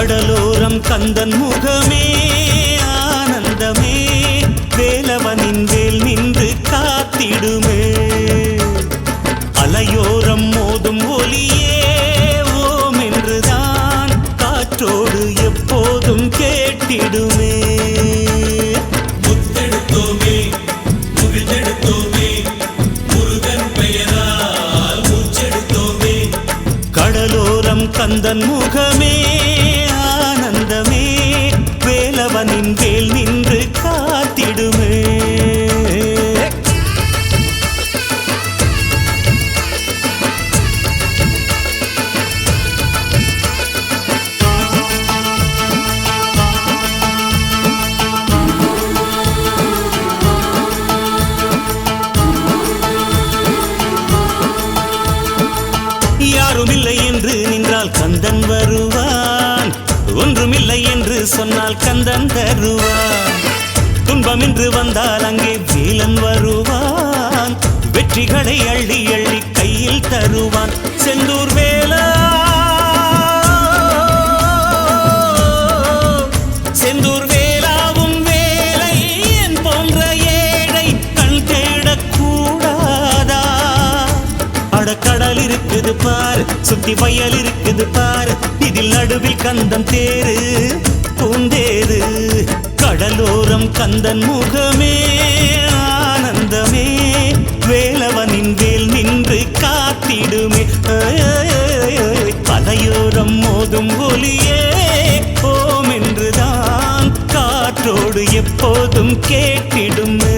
கடலோரம் கந்தன் முகமே ஆனந்தமே வேலவனின் வேல் நின்று காத்திடுமே. அலையோரம் மோதும் ஒலியே ஓம் என்றுதான் காற்றோடு எப்போதும் கேட்டிடுமே. கந்தன் முகமே வேல் வந்தால் கந்தன் தருவான். துன்பம் என்று வந்தால் அங்கே வீலன் வருவான். வெற்றிகளை அள்ளி அள்ளி கையில் தருவான். செந்தூர் வேலா. செந்தூர் வேலாவும் வேலை என் போன்ற ஏழை கண் தேடக்கூடாதா? அடக்கடல் இருக்குது பாரு சுத்தி வயல் இருக்குது பாரு. இதில் நடுவில் கந்தன் தேரு. பூந்தேது கடலோரம் கந்தன் முகமே ஆனந்தமே. வேலவனின் வேல் நின்று காத்திடுமே. பலையோரம் மோதும் ஒலியே ஓம் என்றுதான் காற்றோடு எப்போதும் கேட்டிடுமே.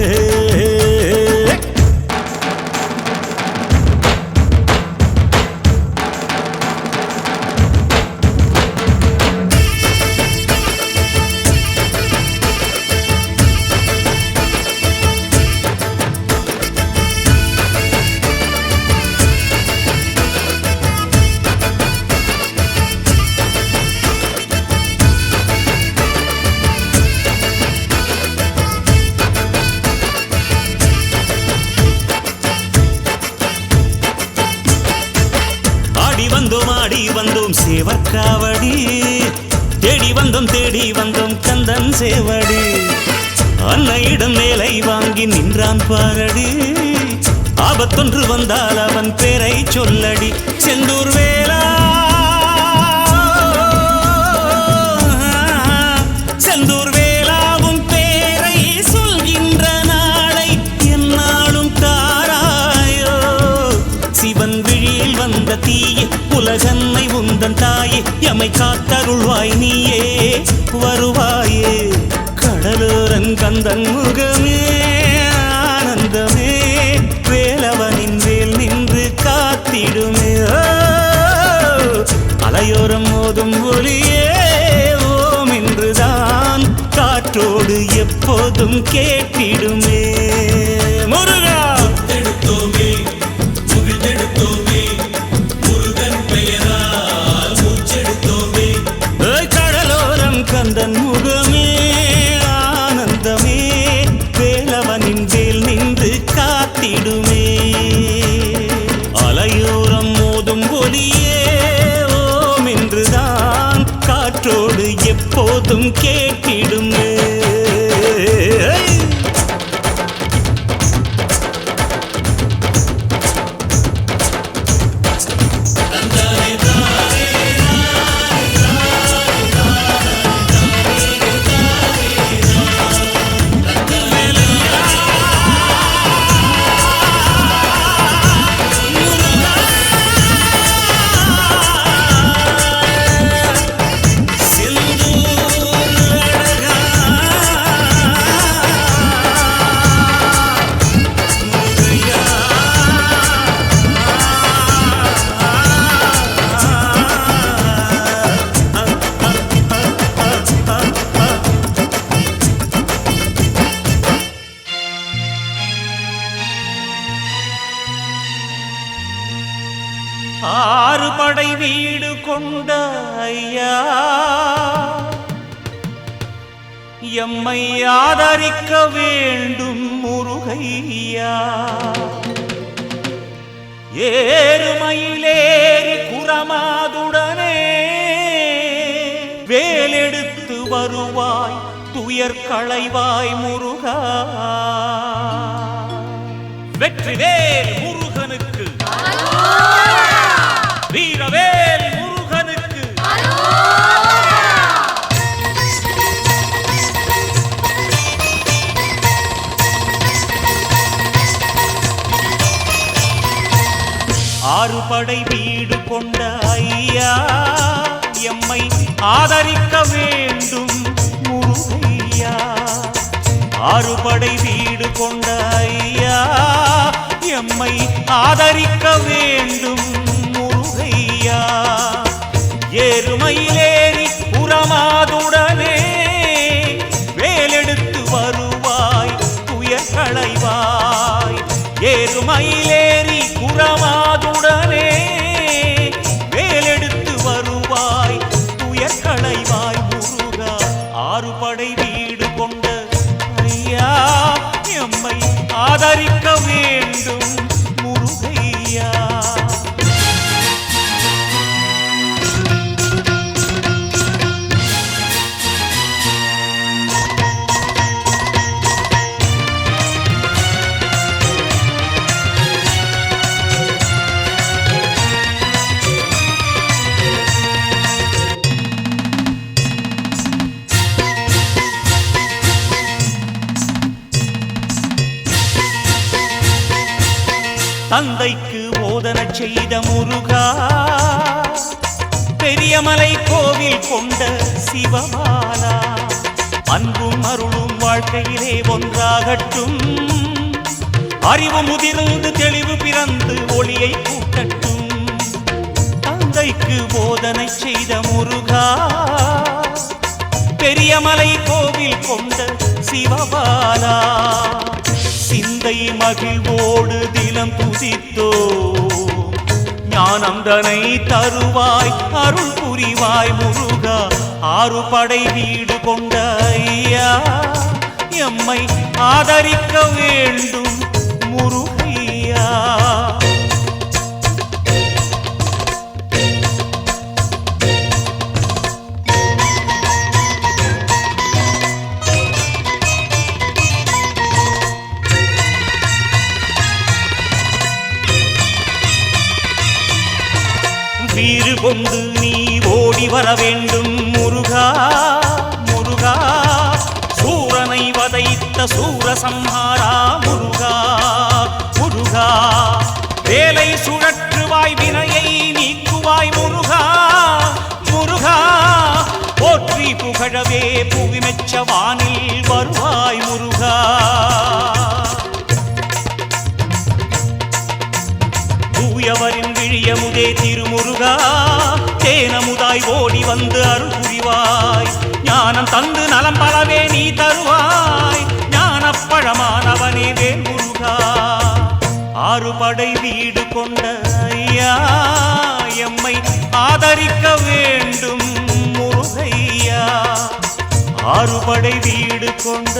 வேலை நின்றான் பாரடி. ஆபத்தொன்று வந்தால் அவன் பேரை சொல்லடி. செந்தூர் வேலா. செந்தூர் வேலாவும் பேரை சொல்கின்ற நாளை என்னாலும் தாராயோ. சிவன் விழியில் வந்த தீயே உலகன்னை உந்தன் தாயே எமை காத்தருள்வாய் நீயே. வருவாயே கடலோரன் கந்தன் முகமே. காத்திடுமே அலையோரம் மோதும் ஒளியே. ஓம் என்றுதான் காற்றோடு எப்போதும் கேட்டிடுமே. கேட்டிடும். எம்மை ஆதரிக்க வேண்டும் முருகையா. ஏறுமயிலேறி குரமாதுடனே வேலெடுத்து வருவாய் துயர் களைவாய் முருகா. வெற்றிவேல் ஆறுபடை வீடு கொண்ட ஐயா எம்மை ஆதரிக்க வேண்டும் முருகையா. ஆறுபடை வீடு கொண்ட ஐயா எம்மை ஆதரிக்க வேண்டும் தந்தைக்கு போதன செய்த முருகா பெரியமலை கோவில் கொண்ட சிவமாலா. அன்பும் அருளும் வாழ்க்கையிலே ஒன்றாகட்டும். அறிவு முதிர்ந்து தெளிவு பிறந்து ஒளியை கூட்டட்டும் தந்தைக்கு போதனை செய்த முருகா பெரியமலை கோவில் கொண்ட சிவபாலா உன்னை மகிழ்வோடு தினம் துதித்தோ. ஞானந்தனை தருவாய் அருள் புரிவாய் முருகா. ஆறு படை வீடு கொண்ட ஐயா எம்மை ஆதரிக்க வேண்டும் முருகையா. வேண்டும் முருகா முருகா. சூரனை வதைத்த சூரசம்ஹாரா முருகா முருகா. வேலை சுழற்றுவாய் வினையை நீக்குவாய் முருகா முருகா. போற்றி புகழவே புவிமெச்ச வானில் வருவாய் முருகா. தூதாய் ஓடி வந்து அருள் புரிவாய் ஞானம் தந்து நலம் பலவே நீ தருவாய். ஞானப்பழமானவனே வேல் முருகா ஆறு படை வீடு கொண்ட ஐயா எம்மை ஆதரிக்க வேண்டும் முருகையா. ஆறுபடை வீடு கொண்ட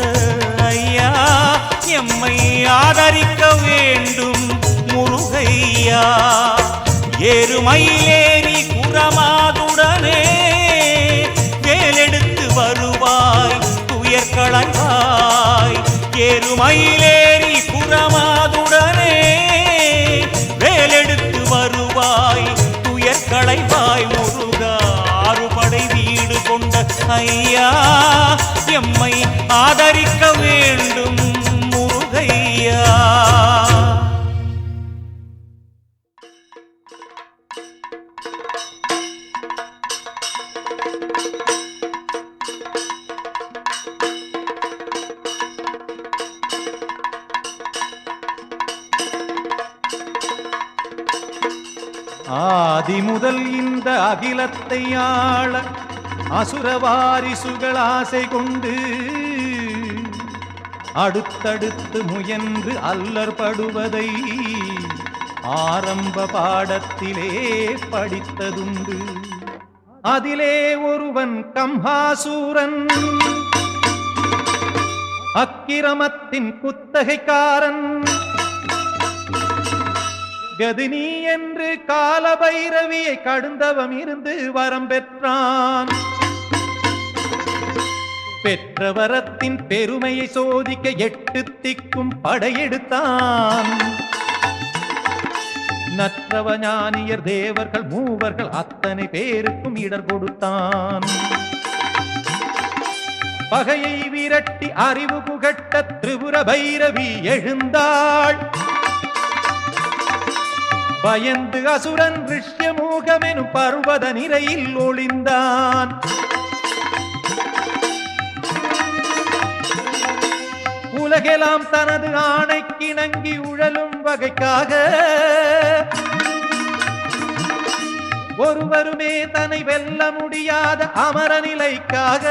ஐயா எம்மை ஆதரிக்க வேண்டும் முருகையா. ஏறுமயிலேறி ஐயா எம்மை ஆதரிக்க வேண்டும் முருகையா ஆதி முதல் இந்த அகிலத்தை ஆள அசுரவாரிசுகள் ஆசை கொண்டு அடுத்தடுத்து முயன்று அல்லற்படுவதை ஆரம்ப பாடத்திலே படித்ததுண்டு. அதிலே ஒருவன் கம்ஹாசூரன் அக்கிரமத்தின் குத்தகைக்காரன். கதினி என்று காலபைரவியை கடுந்தவம் இருந்து வரம் பெற்றான். பெற்றவரத்தின் பெருமையை சோதிக்க எட்டு திக்கும் படையெடுத்தான். நற்றவ ஞானியர் தேவர்கள் மூவர்கள் அத்தனை பேருக்கும் இடர் கொடுத்தான். பகையை விரட்டி அறிவு புகட்ட திரிபுர பைரவி எழுந்தாள். பயந்து அசுரன் ரிஷ்யமூகமெனும் பர்வத நிறையில் ஒளிந்தான். உலகெல்லாம் தனது ஆணைக்கு நங்கி உழலும் வகைக்காக ஒருவருமே தன்னை வெல்ல முடியாத அமர நிலைக்காக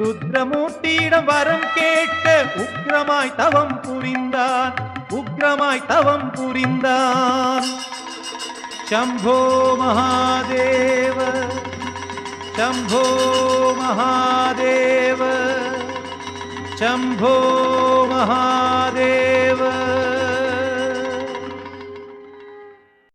ருத்ரமூர்த்தியிடம் வரம் கேட்ட உக்ரமாய் தவம் புரிந்தான் உக்ரமாய் தவம் புரிந்தான். சம்போ மகாதேவ शम्भो महादेव शम्भो महादेव